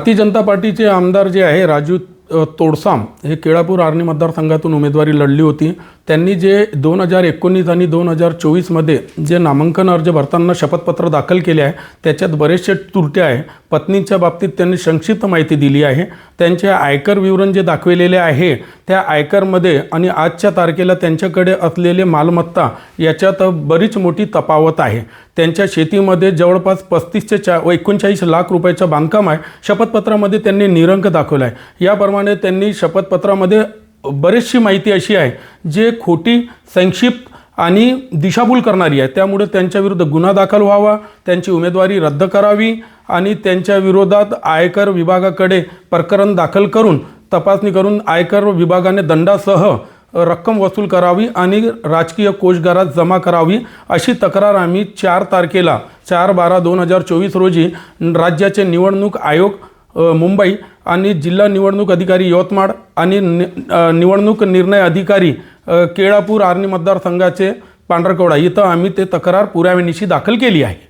भारतीय जनता पार्टीचे आमदार जे आहे राजू तोडसाम हे केळापूर आर्णी मतदारसंघातून उमेदवारी लढली होती. त्यांनी जे दोन हजार एकोणीस आणि दोन हजार चोवीसमध्ये जे नामांकन अर्ज भरताना शपथपत्र दाखल केले आहे त्याच्यात बरेचसे त्रुट्या आहे. पत्नीच्या बाबतीत त्यांनी संक्षिप्त माहिती दिली आहे. त्यांचे आयकर विवरण जे दाखविलेले आहे त्या आयकरमध्ये आणि आजच्या तारखेला त्यांच्याकडे असलेले मालमत्ता याच्यात बरीच मोठी तफावत आहे. त्यांच्या शेतीमध्ये जवळपास पस्तीस ते चा एकोणचाळीस लाख रुपयाचं बांधकाम आहे. शपथपत्रामध्ये त्यांनी निरंक दाखवला आहे. याप्रमाणे त्यांनी शपथपत्रामध्ये बरीचशी माहिती अशी आहे जे खोटी संक्षिप्त आणि दिशाभूल करणारी आहे. त्यामुळे त्यांच्या विरुद्ध गुन्हा दाखल व्हावा त्यांची उमेदवारी रद्द करावी आणि त्यांच्या विरोधात आयकर विभागाकडे प्रकरण दाखल करून तपासणी करून आयकर विभागाने दंडासह रक्कम वसूल करावी आणि राजकीय कोषगारात जमा करावी अशी तक्रार आम्ही चार तारखेला चार बारा दोन हजार चोवीस रोजी राज्याचे निवडणूक आयोग मुंबई आणि जिल्हा निवडणूक अधिकारी यवतमाळ आणि नि निवडणूक निर्णय अधिकारी केळापूर आर्णी मतदारसंघाचे पांढरकवडा इथं आम्ही ते तक्रार पुराव्यानिशी दाखल केली आहे.